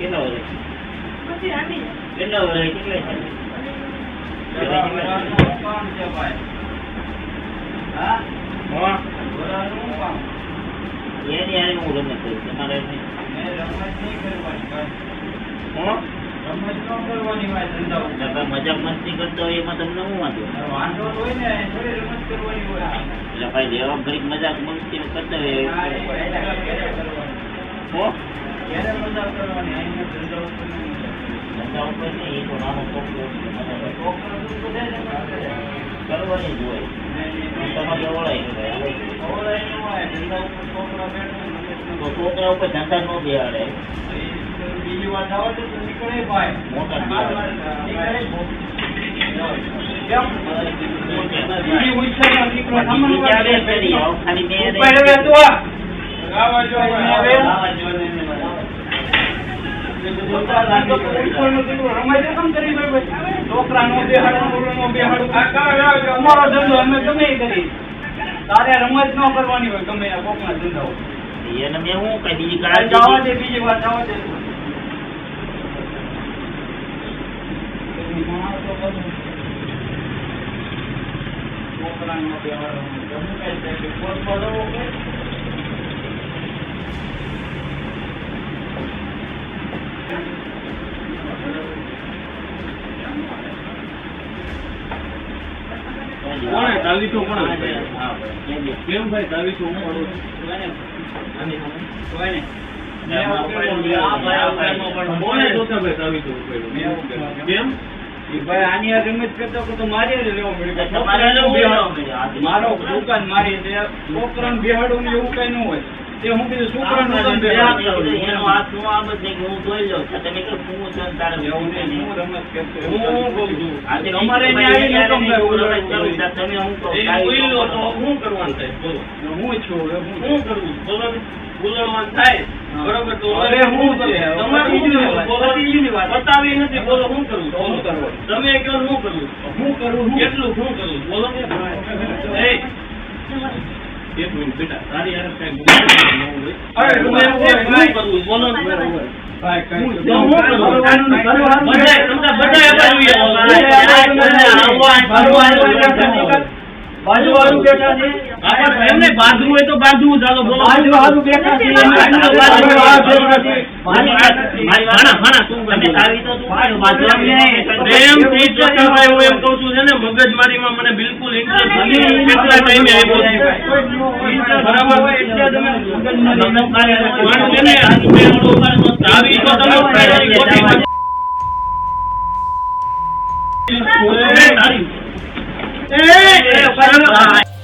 કેટલા વર્ષ? કેટલા વર્ષ? કેટલા હા? હા. એની હું રમત કરું તમારે. હા? મજાક મસ્તી કરતો હોય એમાં તમને શું વાંધો? એટલે ભાઈ જેવા ઘડીક મજાક મસ્તી કરતા હોય કરવાની. જ હોય છોકરા ઉપર ધંધા ન બિહાડે બીજી વાત આવડે તો. નીકળે ભાઈ મોટા નીકળે ઉપરનો દીકરો રમાય છે કેમ કરી ભાઈ? છોકરા નો બેહાડો બેહાડો ગમે કઈ બીજી બીજી વાત જવા દે છોકરાનો કે તાવીસો પણ કેમ ભાઈ તાવીસો હું પડું ભાઈ ભાઈ આની આ રમત કરતો કરતો મારી જ લેવો પડ્યો. મારો દુકાન મારી છે. છોકરાને બેહાડવું એવું કઈ ન હોય. તે હું કીધું શું આમ તમે એનો હાથ હું આમ જ નહીં હું જોઈ લઉં છું. તમે કહો હું છું તારે. હું. હું હું કહું છું આજે અમારે ન્યાય ન હું હું કરું કરું. છું. તમે હું કહો, એ કાંઈ તો હું શું કરવાનું થાય બોલો હું છું હું શું કરવું બોલો બોલવાનું થાય બરોબર તો હવે હું છે? તમારે શું બીજું. વાત. બતાવી નથી બોલો હું કરું તો શું કરવું? તમે કહો હું કરું હું કરું કેટલું હું કરું બોલો એ એક મિનિટ બેટા તારી યાર કઈ બોલો ને ભાઈ, બાજુએ. બાજુવાળું બેઠા છે. એમને બાંધવું હોય તો બાંધવું ચાલો બોલો. બાજુવાળું બેઠા બેઠા છે. બાજુ મગજમારીમાં મને બિલકુલ કેટલા ટાઈમે આવ્યો છું? બરાબર તમે મારી વાત- પણ છે ને આ બે ઓળો ચાવી તો તમે. એ